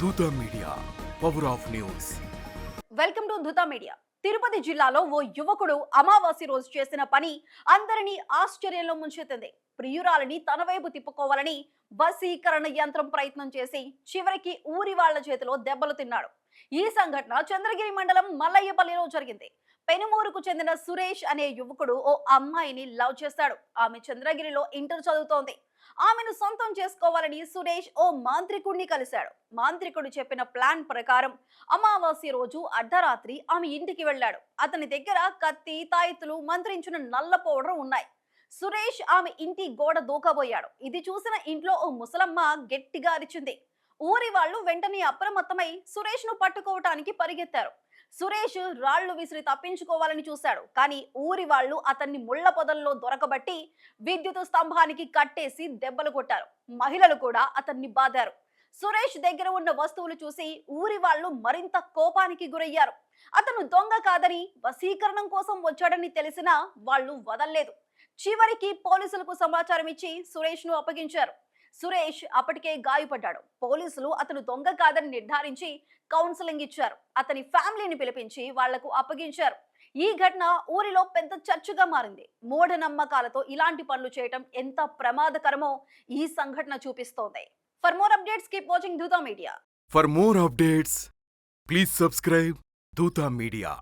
Dootha media power of news. Welcome to Dootha media. Tirupati జిల్లాలో ఓ యువకుడు అమావాస్య రోజు చేసిన పని అందరినీ ఆశ్చర్యంలో ముంచెత్తింది. ప్రియురాలని తన వైపు తిప్పుకోవాలని వశీకరణ యంత్రం ప్రయత్నం చేసి చివరికి ఊరి వాళ్ళ చేతిలో దెబ్బలు తిన్నాడు. ఈ సంఘటన చంద్రగిరి మండలం మల్లయ్యపల్లిలో జరిగింది. పెనుమూరుకు చెందిన సురేష్ అనే యువకుడు ఓ అమ్మాయిని లవ్ చేస్తాడు. ఆమె చంద్రగిరిలో ఇంటర్ చదువుతోంది. ఆమెను సొంతం చేసుకోవాలని సురేష్ ఓ మాంత్రికుడిని కలిశాడు. మాంత్రికుడు చెప్పిన ప్లాన్ ప్రకారం అమావాస్య రోజు అర్ధరాత్రి ఆమె ఇంటికి వెళ్ళాడు. అతని దగ్గర కత్తి తాయితులు మంత్రించిన నల్ల పౌడర్ ఉన్నాయి. సురేష్ ఆమె ఇంటి గోడ దూకబోయాడు. ఇది చూసిన ఇంట్లో ఓ ముసలమ్మ గట్టిగా అరిచింది. ఊరి వాళ్ళు వెంటనే అప్రమత్తమై సురేష్ను పట్టుకోవటానికి పరిగెత్తారు. సురేష్ రాళ్ళు విసిరి తప్పించుకోవాలని చూశాడు. కానీ ఊరి వాళ్ళు అతన్ని ముళ్ళ పొదల్లో దొరకబట్టి విద్యుత్ స్తంభానికి కట్టేసి దెబ్బలు కొట్టారు. మహిళలు కూడా అతన్ని బాదారు. సురేష్ దగ్గర ఉన్న వస్తువులు చూసి ఊరి వాళ్ళు మరింత కోపానికి గురయ్యారు. అతను దొంగ కాదని వశీకరణం కోసం వచ్చాడని తెలిసినా వాళ్ళు వదల్లేదు. చివరికి పోలీసులకు సమాచారం ఇచ్చి సురేష్ను అప్పగించారు. సురేష్ అప్పటికే గాయపడ్డాడు. పోలీసులు అతను దొంగ కాదని నిర్ధారించి కౌన్సిలింగ్ ఇచ్చారు. అతని ఫ్యామిలీని పిలిపించి వాళ్ళకు అప్పగించారు. ఈ ఘటన ఊరిలో పెద్ద చర్చగా మారింది. మూఢనమ్మకాలతో ఇలాంటి పనులు చేయటం ఎంత ప్రమాదకరమో ఈ సంఘటన చూపిస్తోంది. For more updates keep watching Dootha media for more updates please subscribe Dootha media